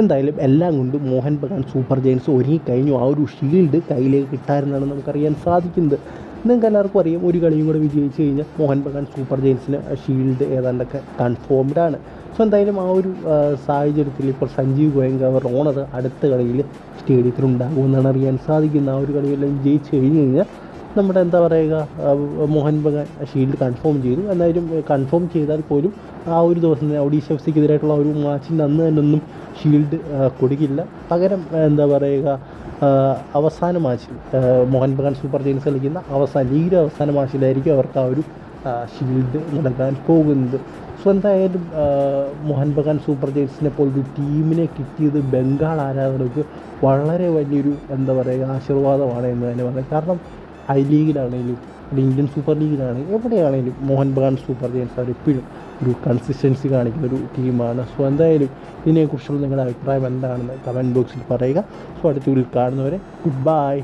എന്തായാലും എല്ലാം കൊണ്ടും മോഹൻ ബഗാൻ സൂപ്പർ ജയൻസ് ഒരുങ്ങിക്കഴിഞ്ഞു. ആ ഒരു ഷീൽഡ് കയ്യിലേക്ക് കിട്ടാമെന്നാണ് നമുക്കറിയാൻ സാധിക്കുന്നത്. നിങ്ങൾക്ക് എല്ലാവർക്കും അറിയാം ഒരു കളിയും കൂടെ വിജയിച്ച് കഴിഞ്ഞാൽ മോഹൻ ബഗാൻ സൂപ്പർ ജയൻസിന് ഷീൽഡ് ഏതാണ്ടൊക്കെ കൺഫേംഡ് ആണ്. സോ എന്തായാലും ആ ഒരു സാഹചര്യത്തിൽ ഇപ്പോൾ സഞ്ജീവ് ഗോയങ്ക അവർ ഓണർ അടുത്ത കളിയിൽ സ്റ്റേഡിയത്തിൽ ഉണ്ടാകുമെന്നാണ് അറിയാൻ സാധിക്കുന്നത്. ആ ഒരു കളിയെല്ലാം വിജയിച്ചു കഴിഞ്ഞ് കഴിഞ്ഞാൽ നമ്മുടെ എന്താ പറയുക മോഹൻ ബഗാൻ ഷീൽഡ് കൺഫേം ചെയ്തു. എന്തായാലും കൺഫേം ചെയ്താൽ പോലും ആ ഒരു ദിവസം തന്നെ ഒഡീഷ എഫ് സിക്കെതിരായിട്ടുള്ള ഒരു മാച്ചിന്റെ അന്ന് തന്നെ ഒന്നും ഷീൽഡ് കൊടുക്കില്ല. പകരം എന്താ പറയുക അവസാന മാച്ചിൽ മോഹൻ ബഗാൻ സൂപ്പർ ജയൻസ് കളിക്കുന്ന അവസാന ലീഗിലെ അവസാന മാച്ചിലായിരിക്കും അവർക്ക് ആ ഒരു ഷീൽഡ് നൽകാൻ പോകുന്നത്. സോ എന്തായാലും മോഹൻ ബഗാൻ സൂപ്പർ ജയൻസിനെ പോലൊരു ടീമിനെ കിട്ടിയത് ബംഗാൾ ആരാധകർക്ക് വളരെ വലിയൊരു എന്താ പറയുക ആശീർവാദമാണ് എന്ന് തന്നെ പറയാം. കാരണം ഐ ലീഗിലാണെങ്കിലും അല്ലെങ്കിൽ ഇന്ത്യൻ സൂപ്പർ ലീഗിലാണ്. എവിടെയാണെങ്കിലും മോഹൻ ബഗാൻ സൂപ്പർ ജയൻസ് അവർ എപ്പോഴും ഒരു കൺസിസ്റ്റൻസി കാണിക്കുന്ന ഒരു ടീമാണ്. സോ എന്തായാലും ഇതിനെക്കുറിച്ചുള്ള നിങ്ങളുടെ അഭിപ്രായം എന്താണെന്ന് കമന്റ് ബോക്സിൽ പറയുക. സോ അടുത്ത വീട്ടിൽ കാണുന്നവരെ ഗുഡ് ബൈ